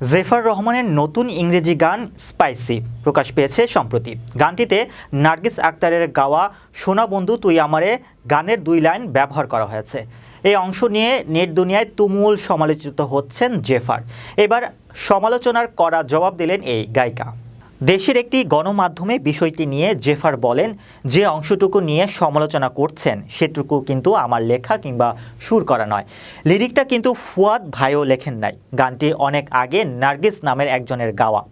জেফার রহমানের নতুন ইংরেজি গান স্পাইসি প্রকাশ পেয়েছে সম্প্রতি। গানটিতে নার্গিস আক্তারের গাওয়া সোনা বন্ধু, তুই আমারে গানের দুই লাইন ব্যবহার করা হয়েছে। এই অংশ নিয়ে নেট দুনিয়ায় তুমুল সমালোচিত হচ্ছেন জেফার। এবার সমালোচনার করা জবাব দিলেন এই গায়িকা। দেশের একটি গণমাধ্যমে বিষয়টি নিয়ে জেফার বলেন, যে অংশটুকু নিয়ে সমালোচনা করছেন, সেটুকু কিন্তু আমার লেখা কিংবা সুর করা নয়। লিরিকটা কিন্তু ফুয়াদ ভাইও লেখেন নাই। গানটি অনেক আগে নার্গিস নামের একজনের গাওয়া।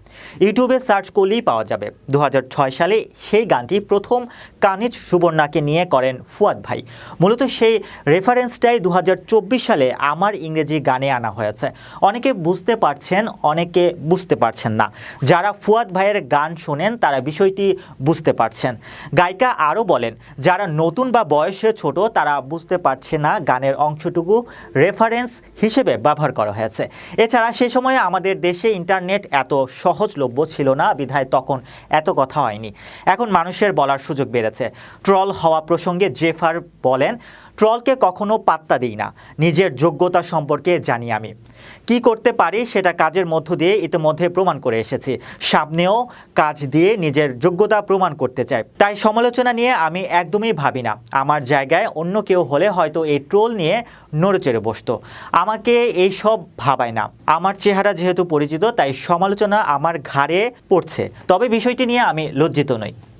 ইউটিউবে সার্চ করলেই পাওয়া যাবে। দু হাজার ছয় সালে সেই গানটি প্রথম কানিজ সুবর্ণাকে নিয়ে করেন ফুয়াদ ভাই। মূলত সেই রেফারেন্সটাই দু হাজার চব্বিশ সালে আমার ইংরেজি গানে আনা হয়েছে। অনেকে বুঝতে পারছেন, অনেকে বুঝতে পারছেন না। যারা ফুয়াদ ভাইয়ের গান শোনেন, তারা বিষয়টি বুঝতে পারছেন। গায়িকা আরও বলেন, যারা নতুন বা বয়সে ছোট, তারা বুঝতে পারছে না গানের অংশটুকু রেফারেন্স হিসেবে ব্যবহার করা হয়েছে। এছাড়া সে সময়ে আমাদের দেশে ইন্টারনেট এত সহজলভ্য ছিল না, বিধায় তখন এত কথা হয়নি। এখন মানুষের বলার সুযোগ বেড়েছে। ট্রল হওয়া প্রসঙ্গে জেফার বলেন ট্রলকে কখনো পাত্তা দিই না। নিজের যোগ্যতা সম্পর্কে জানি আমি। কি করতে পারি সেটা কাজের মধ্য দিয়ে ইতিমধ্যে প্রমাণ করে এসেছি। সামনেও কাজ দিয়ে নিজের যোগ্যতা প্রমাণ করতে চাই। তাই সমালোচনা নিয়ে আমি একদমই ভাবি না। আমার জায়গায় অন্য কেউ হলে হয়তো এই ট্রোল নিয়ে নড়েচড়ে বসতো। আমাকে এই সব ভাবায় না। আমার চেহারা যেহেতু পরিচিত, তাই সমালোচনা আমার ঘাড়ে পড়ছে। তবে বিষয়টি নিয়ে আমি লজ্জিত নই।